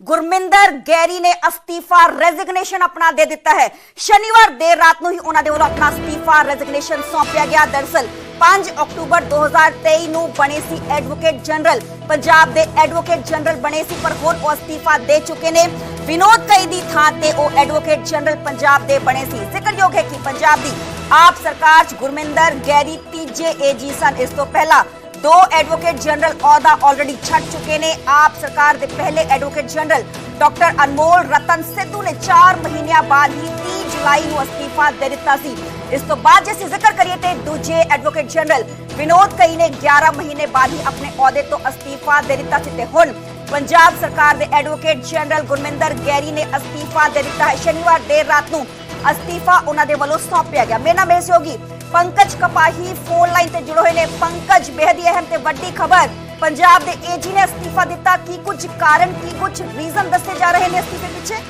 Gurminder Garry ਨੇ ਅਸਤੀਫਾ resignation ਆਪਣਾ ਦੇ ਦਿੱਤਾ ਹੈ। ਸ਼ਨੀਵਾਰ ਦੇਰ ਰਾਤ ਨੂੰ ਹੀ ਉਹਨਾਂ ਦੇ ਵੱਲੋਂ ਆਪਣਾ ਅਸਤੀਫਾ ਰੈਜ਼ਿਗਨੇਸ਼ਨ ਸੌਂਪਿਆ ਗਿਆ। ਦਰਸਲ 5 ਅਕਤੂਬਰ 2023 ਨੂੰ ਬਣੇ ਸੀ ਐਡਵੋਕੇਟ ਜਨਰਲ ਪੰਜਾਬ ਦੇ ਐਡਵੋਕੇਟ ਜਨਰਲ ਬਣੇ ਸੀ, ਪਰ ਹੁਣ ਉਹ ਅਸਤੀਫਾ ਦੇ ਚੁੱਕੇ ਨੇ। ਵਿਨੋਦ ਕਈ ਦੀ ਥਾਂ ਤੇ ਉਹ ਐਡਵੋਕੇਟ ਜਨਰਲ ਪੰਜਾਬ ਦੇ ਬਣੇ ਸੀ। ਜ਼ਿਕਰਯੋਗ ਹੈ ਕਿ ਪੰਜਾਬ ਦੀ ਆਪ ਸਰਕਾਰ 'ਚ ਗੁਰਮਿੰਦਰ ਗੈਰੀ ਤੀਜੇ ਏਜੀ ਸਨ। ਇਸ ਤੋਂ ਪਹਿਲਾਂ ਦੋ ਐਡਵੋਕੇਟ ਜਨਰਲ ਅਹੁਦਾ ਆਲਰੇਡੀ ਛੱਡ ਚੁੱਕੇ ਨੇ। ਆਪ ਸਰਕਾਰ ਦੇ ਪਹਿਲੇ advocate general doctor Anmol Rattan Sidhu ਨੇ 4 ਮਹੀਨਿਆਂ ਬਾਅਦ ਹੀ 30 ਜੁਲਾਈ ਨੂੰ ਅਸਤੀਫਾ ਦੇ ਦਿੱਤਾ ਸੀ। ਇਸ ਤੋਂ ਬਾਅਦ ਜੇ ਅਸੀਂ ਜ਼ਿਕਰ ਕਰੀਏ ਤੇ ਦੂਜੇ ਐਡਵੋਕੇਟ ਜਨਰਲ ਵਿਨੋਦ ਕਈ ਨੇ 11 ਮਹੀਨੇ ਬਾਅਦ ਹੀ ਆਪਣੇ ਅਹੁਦੇ ਤੋਂ ਅਸਤੀਫਾ ਦੇ ਦਿੱਤਾ ਸੀ ਤੇ ਹੁਣ ਪੰਜਾਬ ਸਰਕਾਰ ਦੇ ਐਡਵੋਕੇਟ ਜਨਰਲ ਗੁਰਮਿੰਦਰ ਗੈਰੀ ਨੇ ਅਸਤੀਫਾ ਦੇ ਦਿੱਤਾ ਹੈ। ਸ਼ਨੀਵਾਰ ਦੇਰ ਰਾਤ ਨੂੰ ਅਸਤੀਫਾ ਉਹਨਾਂ ਦੇ ਵੱਲੋਂ ਸੌਂਪਿਆ ਗਿਆ। ਮੇਰਾ ਮੇਸ ਹੈ ਸਹਿਯੋਗੀ ਪੰਕਜ ਕਪਾਹੀ ਫੋਨ ਲਾਈਨ ਤੇ ਜੁੜੇ ਹੋਏ ਨੇ। ਪੰਕਜ ਬੇहद ਹੀ ਅਹਿਮ ਤੇ ਵੱਡੀ ਖਬਰ। ਪੰਜਾਬ ਦੇ ਏਜੀ ਨੇ ਅਸਤੀਫਾ ਦਿੱਤਾ। ਕੀ ਕੁਝ ਕਾਰਨ, ਕੀ ਕੁਝ ਰੀਜ਼ਨ ਦੱਸੇ ਜਾ ਰਹੇ ਨੇ ਅਸਤੀਫੇ ਪਿੱਛੇ?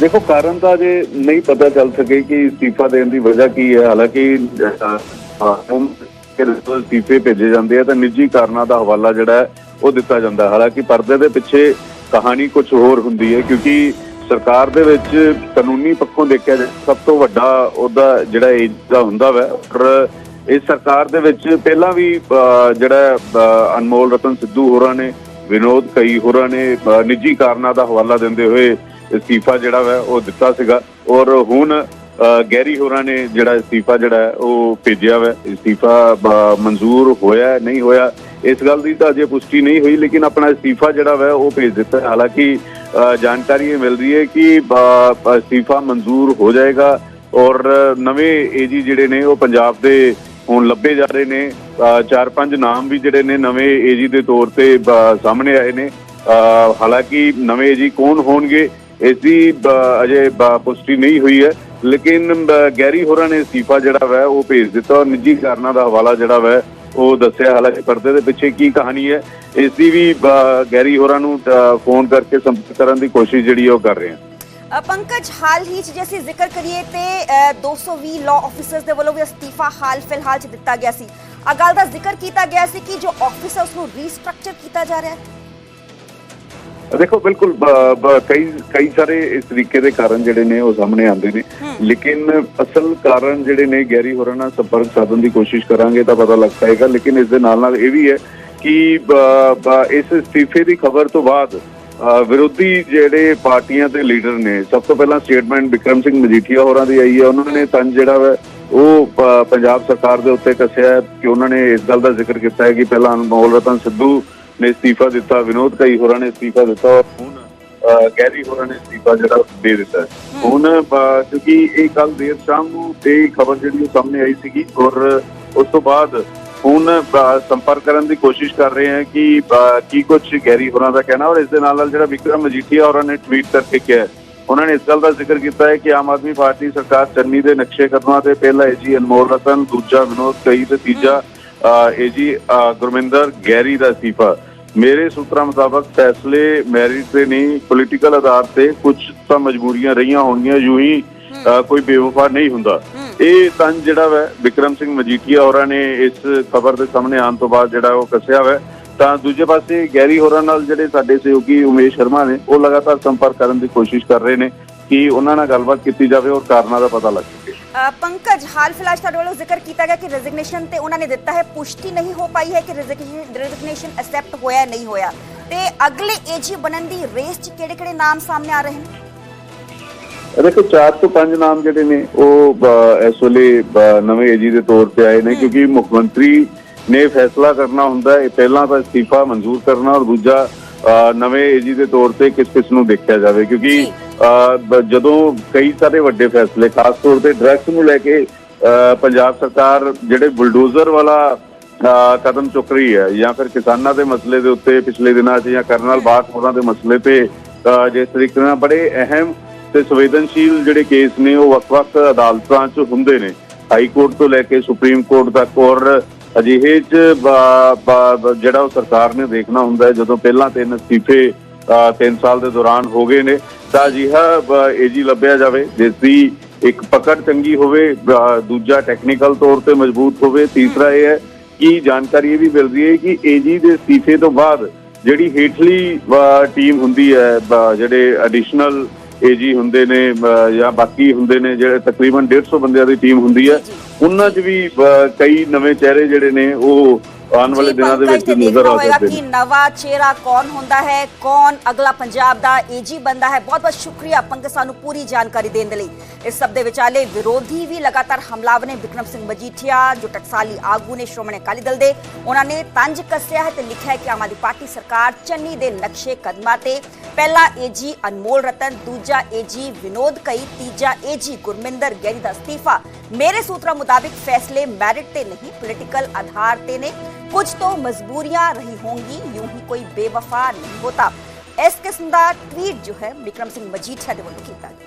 ਦੇਖੋ, ਕਾਰਨ ਤਾਂ ਜੇ ਨਹੀਂ ਪਤਾ ਚੱਲ ਸਕੇ ਕਿ ਇਸਤੀਫਾ ਦੇਣ ਦੀ ਵਜ੍ਹਾ ਕੀ ਹੈ। ਹਾਲਾਂਕਿ ਕਿ ਇਸਤੀਫੇ ਭੇਜੇ ਜਾਂਦੇ ਆ, ਤਾਂ ਨਿੱਜੀ ਕਾਰਨਾਂ ਦਾ ਹਵਾਲਾ ਜਿਹੜਾ ਉਹ ਦਿੱਤਾ ਜਾਂਦਾ ਹਾਲਾਂਕਿ, ਪਰਦੇ ਦੇ ਪਿੱਛੇ ਕਹਾਣੀ ਕੁਝ ਹੋਰ ਹੁੰਦੀ ਹੈ, ਕਿਉਂਕਿ ਸਰਕਾਰ ਦੇ ਵਿੱਚ ਕਾਨੂੰਨੀ ਪੱਖੋਂ ਦੇਖਿਆ ਜਾਏ ਸਭ ਤੋਂ ਵੱਡਾ ਉਹਦਾ ਜਿਹੜਾ ਏਜ ਦਾ ਹੁੰਦਾ ਵੈ ਪਰ ਇਸ ਸਰਕਾਰ ਦੇ ਵਿੱਚ ਪਹਿਲਾਂ ਵੀ ਜਿਹੜਾ ਅਨਮੋਲ ਰਤਨ ਸਿੱਧੂ ਹੋਰਾਂ ਨੇ ਵਿਨੋਦ ਕਈ ਹੋਰਾਂ ਨੇ ਨਿੱਜੀ ਕਾਰਨਾਂ ਦਾ ਹਵਾਲਾ ਦਿੰਦੇ ਹੋਏ ਅਸਤੀਫਾ ਜਿਹੜਾ ਵੈ ਉਹ ਦਿੱਤਾ ਸੀਗਾ ਔਰ ਹੁਣ ਅਹ, ਗੈਰੀ ਹੋਰਾਂ ਨੇ ਜਿਹੜਾ ਅਸਤੀਫਾ ਜਿਹੜਾ ਉਹ ਭੇਜਿਆ ਵੈ। ਅਸਤੀਫਾ ਮਨਜ਼ੂਰ ਹੋਇਆ ਨਹੀਂ ਹੋਇਆ ਇਸ ਗੱਲ ਦੀ ਤਾਂ ਅਜੇ ਪੁਸ਼ਟੀ ਨਹੀਂ ਹੋਈ ਲੇਕਿਨ ਆਪਣਾ ਅਸਤੀਫਾ ਜਿਹੜਾ ਵੈ ਉਹ ਭੇਜ ਦਿੱਤਾ। ਹਾਲਾਂਕਿ ਜਾਣਕਾਰੀ ਇਹ ਮਿਲ ਰਹੀ ਹੈ ਕਿ ਅਸਤੀਫਾ ਮਨਜ਼ੂਰ ਹੋ ਜਾਏਗਾ ਔਰ ਨਵੇਂ ਏਜੀ ਜਿਹੜੇ ਨੇ ਉਹ ਪੰਜਾਬ ਦੇ ਹੁਣ ਲੱਭੇ ਜਾ ਰਹੇ ਨੇ। ਚਾਰ ਪੰਜ ਨਾਮ ਵੀ ਜਿਹੜੇ ਨੇ ਨਵੇਂ ਏਜੀ ਦੇ ਤੌਰ ਤੇ ਸਾਹਮਣੇ ਆਏ ਨੇ। ਹਾਲਾਂਕਿ ਨਵੇਂ ਏਜੀ ਕੌਣ ਹੋਣਗੇ, ਇਸ ਦੀ ਅਜੇ ਪੁਸ਼ਟੀ ਨਹੀਂ ਹੋਈ ਹੈ। ਲੇਕਿਨ ਗੈਰੀ ਹੋਰਾਂ ਨੇ ਅਸਤੀਫਾ ਜਿਹੜਾ ਵੈ, ਉਹ ਭੇਜ ਦਿੱਤਾ ਔਰ ਨਿੱਜੀ ਕਾਰਨਾਂ ਦਾ ਹਵਾਲਾ ਜਿਹੜਾ ਵੈ ਉਹ ਦੱਸਿਆ ਹਾਲਾਂਕਿ ਪਰਦੇ ਦੇ ਪਿੱਛੇ ਕੀ ਕਹਾਣੀ ਹੈ ਇਸ ਦੀ ਵੀ ਗੈਰੀ ਹੋਰਾਂ ਨੂੰ ਫੋਨ ਕਰਕੇ ਸੰਪਰਕ ਕਰਨ ਦੀ ਕੋਸ਼ਿਸ਼ ਜਿਹੜੀ ਉਹ ਕਰ ਰਹੇ ਅ, ਪੰਕਜ ਹਾਲ ਹੀ ਚ ਜੇ ਅਸੀਂ ਜ਼ਿਕਰ ਕਰੀਏ ਤੇ ਅ, 220 ਲਾਅ ਆਫੀਸਰਸ ਦੇ ਵੱਲੋਂ ਵੀ ਅਸਤੀਫਾ ਹਾਲ ਫਿਲਹਾਲ ਚ ਦਿੱਤਾ ਗਿਆ ਸੀ। ਆ ਗੱਲ ਦਾ ਜ਼ਿਕਰ ਕੀਤਾ ਗਿਆ ਸੀ ਕਿ ਜੋ ਆਫਿਸ ਹੈ ਉਸ ਨੂੰ ਰੀਸਟਰਕਚਰ ਕੀਤਾ ਜਾ ਰਿਹਾ ਹੈ। ਦੇਖੋ ਬਿਲਕੁਲ ਕਈ ਕਈ ਸਾਰੇ ਇਸ ਤਰੀਕੇ ਦੇ ਕਾਰਨ ਜਿਹੜੇ ਨੇ ਉਹ ਸਾਹਮਣੇ ਆਉਂਦੇ ਨੇ। ਲੇਕਿਨ ਅਸਲ ਕਾਰਨ ਜਿਹੜੇ ਨੇ ਗੈਰੀ ਹੋਰਾਂ ਨਾਲ ਸੰਪਰਕ ਸਾਧਨ ਦੀ ਕੋਸ਼ਿਸ਼ ਕਰਾਂਗੇ ਤਾਂ ਪਤਾ ਲੱਗ ਪਾਏਗਾ, ਲੇਕਿਨ ਇਸ ਦੇ ਨਾਲ ਨਾਲ ਇਹ ਵੀ ਹੈ ਕਿ ਇਸ ਅਸਤੀਫੇ ਦੀ ਖਬਰ ਤੋਂ ਬਾਅਦ ਵਿਰੋਧੀ ਜਿਹੜੇ ਪਾਰਟੀਆਂ ਦੇ ਲੀਡਰ ਨੇ, ਸਭ ਤੋਂ ਪਹਿਲਾਂ ਸਟੇਟਮੈਂਟ ਵਿਕਰਮ ਸਿੰਘ ਮਜੀਠੀਆ ਹੋਰਾਂ ਦੀ ਆਈ ਹੈ, ਉਹਨਾਂ ਨੇ ਤੰਜ ਜਿਹੜਾ ਵਾ ਉਹ ਪੰਜਾਬ ਸਰਕਾਰ ਦੇ ਉੱਤੇ ਕੱਸਿਆ ਕਿ ਉਹਨਾਂ ਨੇ ਇਸ ਗੱਲ ਦਾ ਜ਼ਿਕਰ ਕੀਤਾ ਹੈ ਕਿ ਪਹਿਲਾਂ ਅਨਮੋਲ ਰਤਨ ਸਿੱਧੂ ਨੇ ਅਸਤੀਫਾ ਦਿੱਤਾ, ਵਿਨੋਦ ਕਈ ਹੋਰਾਂ ਨੇ ਅਸਤੀਫਾ ਦਿੱਤਾ। ਔਰ ਹੁਣ ਗੈਰੀ ਹੋਰਾਂ ਨੇ ਅਸਤੀਫਾ ਜਿਹੜਾ ਦੇ ਦਿੱਤਾ। ਹੁਣ ਕਿਉਂਕਿ ਇਹ ਕੱਲ ਦੇਰ ਸ਼ਾਮ ਨੂੰ ਤੇ ਖਬਰ ਜਿਹੜੀ ਉਹ ਸਾਹਮਣੇ ਆਈ ਸੀਗੀ ਔਰ ਉਸ ਤੋਂ ਬਾਅਦ ਹੁਣ ਸੰਪਰਕ ਕਰਨ ਦੀ ਕੋਸ਼ਿਸ਼ ਕਰ ਰਹੇ ਹਾਂ ਕਿ ਕੀ ਕੁਝ ਗੈਰੀ ਹੋਰਾਂ ਦਾ ਕਹਿਣਾ ਔਰ ਇਸ ਦੇ ਨਾਲ ਨਾਲ ਜਿਹੜਾ ਵਿਕਰਮ ਮਜੀਠੀਆ ਹੋਰਾਂ ਨੇ ਟਵੀਟ ਕਰਕੇ ਕਿਹਾ ਉਹਨਾਂ ਨੇ ਇਸ ਗੱਲ ਦਾ ਜ਼ਿਕਰ ਕੀਤਾ ਹੈ ਕਿ ਆਮ ਆਦਮੀ ਪਾਰਟੀ ਸਰਕਾਰ ਚੰਨੀ ਦੇ ਨਕਸ਼ੇ ਕਦਮਾਂ ਤੇ ਪਹਿਲਾ ਏਜੀ ਅਨਮੋਲ ਰਤਨ ਦੂਜਾ ਵਿਨੋਦ ਕਈ ਤੇ ਤੀਜਾ ਏਜੀ ਗੁਰਮਿੰਦਰ ਗੈਰੀ ਦਾ ਅਸਤੀਫਾ। ਮੇਰੇ ਸੂਤਰਾਂ ਮੁਤਾਬਕ ਫੈਸਲੇ ਮੈਰਿਟ ਤੇ ਨਹੀਂ ਪੋਲੀਟੀਕਲ ਆਧਾਰ ਤੇ ਕੁਝ ਤਾਂ ਮਜਬੂਰੀਆਂ ਰਹੀਆਂ ਹੋਣਗੀਆਂ ਯੂੰ ਹੀ ਅ, ਕੋਈ ਬੇਵਫਾ ਨਹੀਂ ਹੁੰਦਾ। ਇਹ ਤੰਜ ਜਿਹੜਾ ਵੈ ਵਿਕਰਮ ਸਿੰਘ ਮਜੀਠੀਆ ਹੋਰਾਂ ਨੇ ਇਸ ਖਬਰ ਦੇ ਸਾਹਮਣੇ ਆਉਣ ਤੋਂ ਬਾਅਦ ਜਿਹੜਾ ਉਹ ਕੱਸਿਆ ਵੈ ਤਾਂ ਦੂਜੇ ਪਾਸੇ ਗੈਰੀ ਹੋਰਾਂ ਨਾਲ ਜਿਹੜੇ ਸਾਡੇ ਸਹਿਯੋਗੀ ਉਮੇਸ਼ ਸ਼ਰਮਾ ਨੇ ਉਹ ਲਗਾਤਾਰ ਸੰਪਰਕ ਕਰਨ ਦੀ ਕੋਸ਼ਿਸ਼ ਕਰ ਰਹੇ ਨੇ ਕਿ ਉਹਨਾਂ ਨਾਲ ਗੱਲਬਾਤ ਕੀਤੀ ਜਾਵੇ ਔਰ ਕਾਰਨਾਂ ਦਾ ਪਤਾ ਲੱਗ। ਪੰਕਜ ਹਾਲ ਫਿਲਹਾਲ ਤੁਹਾਡੇ ਵੱਲੋਂ ਜ਼ਿਕਰ ਕੀਤਾ ਗਿਆ ਕਿ ਰੈਜ਼ਿਗਨੇਸ਼ਨ ਤੇ ਉਹਨਾਂ ਨੇ ਦਿੱਤਾ ਹੈ ਪੁਸ਼ਟੀ ਨਹੀਂ ਹੋ ਪਾਈ ਹੈ ਕਿ ਰੈਜ਼ਿਗਨੇਸ਼ਨ ਐਕਸੈਪਟ ਹੋਇਆ ਨਹੀਂ ਹੋਇਆ। ਤੇ ਅਗਲੇ ਏਜੀ ਬਣਨ ਦੀ ਰੇਸ 'ਚ ਕਿਹੜੇ-ਕਿਹੜੇ ਨਾਮ ਸਾਹਮਣੇ ਆ ਰਹੇ ਨੇ? ਦੇਖੋ ਚਾਰ ਤੋਂ ਪੰਜ ਨਾਮ ਜਿਹੜੇ ਨੇ ਉਹ ਇਸ ਵੇਲੇ ਨਵੇਂ ਏਜੀ ਦੇ ਤੌਰ ਤੇ ਆਏ ਨੇ ਕਿਉਂਕਿ ਮੁੱਖ ਮੰਤਰੀ ਨੇ ਫੈਸਲਾ ਕਰਨਾ ਹੁੰਦਾ ਹੈ। ਪਹਿਲਾਂ ਤਾਂ ਅਸਤੀਫਾ ਮਨਜ਼ੂਰ ਕਰਨਾ ਔਰ ਦੂਜਾ ਨਵੇਂ ਏਜੀ ਦੇ ਤੌਰ ਤੇ ਕਿਸ ਕਿਸ ਨੂੰ ਦੇਖਿਆ ਜਾਵੇ? ਕਿਉਂਕਿ ਜਦੋਂ ਕਈ ਸਾਰੇ ਵੱਡੇ ਫੈਸਲੇ ਖਾਸ ਤੌਰ ਤੇ ਡਰੱਗਸ ਨੂੰ ਲੈ ਕੇ ਪੰਜਾਬ ਸਰਕਾਰ ਜਿਹੜੇ ਬੁਲਡੋਜ਼ਰ ਵਾਲਾ ਕਦਮ ਚੁੱਕ ਰਹੀ ਹੈ ਜਾਂ ਫਿਰ ਕਿਸਾਨਾਂ ਦੇ ਮਸਲੇ ਦੇ ਉੱਤੇ ਪਿਛਲੇ ਦਿਨਾਂ 'ਚ ਜਾਂ ਕਰਨਲ ਹੋਰਾਂ ਦੇ ਮਸਲੇ ਤੇ ਜਿਸ ਤਰੀਕੇ ਨਾਲ ਬੜੇ ਅਹਿਮ ਤੇ ਸੰਵੇਦਨਸ਼ੀਲ ਜਿਹੜੇ ਕੇਸ ਨੇ ਉਹ ਵੱਖ-ਵੱਖ ਅਦਾਲਤਾਂ 'ਚ ਹੁੰਦੇ ਨੇ। ਹਾਈ ਕੋਰਟ ਤੋਂ ਲੈ ਕੇ ਸੁਪਰੀਮ ਕੋਰਟ ਤੱਕ ਔਰ ਅਜਿਹੇ 'ਚ ਜਿਹੜਾ ਉਹ ਸਰਕਾਰ ਨੇ ਦੇਖਣਾ ਹੁੰਦਾ ਜਦੋਂ ਪਹਿਲਾਂ ਤਿੰਨ ਅਸਤੀਫੇ 3 ਸਾਲ ਦੇ ਦੌਰਾਨ ਹੋ ਗਏ ਨੇ, ਤਾਂ ਅਜਿਹਾ ਏਜੀ ਲੱਭਿਆ ਜਾਵੇ, ਜਿਸ ਦੀ ਇੱਕ ਪਕੜ ਚੰਗੀ ਹੋਵੇ ਦੂਜਾ ਟੈਕਨੀਕਲ ਤੌਰ ਤੇ ਮਜ਼ਬੂਤ ਹੋਵੇ, ਤੀਸਰਾ ਇਹ ਹੈ ਕਿ ਜਾਣਕਾਰੀ ਇਹ ਵੀ ਮਿਲਦੀ ਹੈ ਕਿ ਏਜੀ ਦੇ ਅਸਤੀਫੇ ਤੋਂ ਬਾਅਦ ਜਿਹੜੀ ਹੇਠਲੀ ਟੀਮ ਹੁੰਦੀ ਹੈ ਜਿਹੜੇ ਐਡੀਸ਼ਨਲ ਏਜੀ ਹੁੰਦੇ ਨੇ ਜਾਂ ਬਾਕੀ ਹੁੰਦੇ ਨੇ ਜਿਹੜੇ ਤਕਰੀਬਨ 150 ਬੰਦਿਆਂ ਦੀ ਟੀਮ ਹੁੰਦੀ ਹੈ। ਉਹਨਾਂ 'ਚ ਵੀ ਕਈ ਨਵੇਂ ਚਿਹਰੇ ਜਿਹੜੇ ਨੇ ਉਹ ਆਉਣ ਵਾਲੇ ਦਿਨਾਂ ਦੇ ਵਿੱਚ ਨਜ਼ਰ ਆ ਸਕਦੇ ਕਿ ਨੇ ਨਵਾਂ ਚਿਹਰਾ ਕੌਣ ਹੁੰਦਾ ਹੈ ਕੌਣ ਅਗਲਾ ਪੰਜਾਬ ਦਾ ਏਜੀ ਬੰਦਾ ਹੈ ਬਹੁਤ ਬਹੁਤ ਸ਼ੁਕਰੀਆ ਪੰਕਜ ਸਾਨੂੰ ਪੂਰੀ ਜਾਣਕਾਰੀ ਦੇਣ ਦੇ ਲਈ ਇਸ ਸਭ ਦੇ ਵਿਚਾਲੇ ਵਿਰੋਧੀ ਵੀ ਲਗਾਤਾਰ ਹਮਲਾਵਰ ਨੇ ਵਿਕਰਮ ਸਿੰਘ ਮਜੀਠੀਆ ਜੋ ਟਕਸਾਲੀ ਆਗੂ ਨੇ ਸ਼੍ਰੋਮਣੀ ਅਕਾਲੀ ਦਲ ਦੇ ਉਹਨਾਂ ਨੇ ਤੰਜ ਕੱਸਿਆ ਹੈ ਤੇ ਲਿਖਿਆ ਹੈ ਕਿ ਆਮ ਆਦਮੀ ਪਾਰਟੀ ਸਰਕਾਰ ਚੰਨੀ ਦੇ ਨਕਸ਼ੇ ਕਦਮਾਂ ਤੇ ਪਹਿਲਾ ਏਜੀ ਅਨਮੋਲ ਰਤਨ ਦੂਜਾ ਏਜੀ ਵਿਨੋਦ ਕਈ ਤੀਜਾ ਏਜੀ ਗੁਰਮਿੰਦਰ ਗੈਰੀ ਦਾ ਅਸਤੀਫਾ ਮੇਰੇ ਸੂਤਰਾਂ ਮੁਤਾਬਿਕ ਫੈਸਲੇ ਮੈਰਿਟ ਤੇ ਨਹੀਂ ਪੋਲੀਟੀਕਲ ਆਧਾਰ ਤੇ ਨੇ ਕੁਝ ਤੋਂ ਮਜਬੂਰੀਆਂ ਰਹੀ ਹੋਣਗੀ ਯੂੰ ਹੀ ਕੋਈ ਬੇਵਫਾ ਨਹੀਂ ਹੋਤਾ ਇਸ ਕਿਸਮ ਦਾ ਟਵੀਟ ਜੋ ਹੈ ਵਿਕਰਮ ਸਿੰਘ ਮਜੀਠੀਆ ਦੇ ਵੱਲੋਂ ਕੀਤਾ ਗਿਆ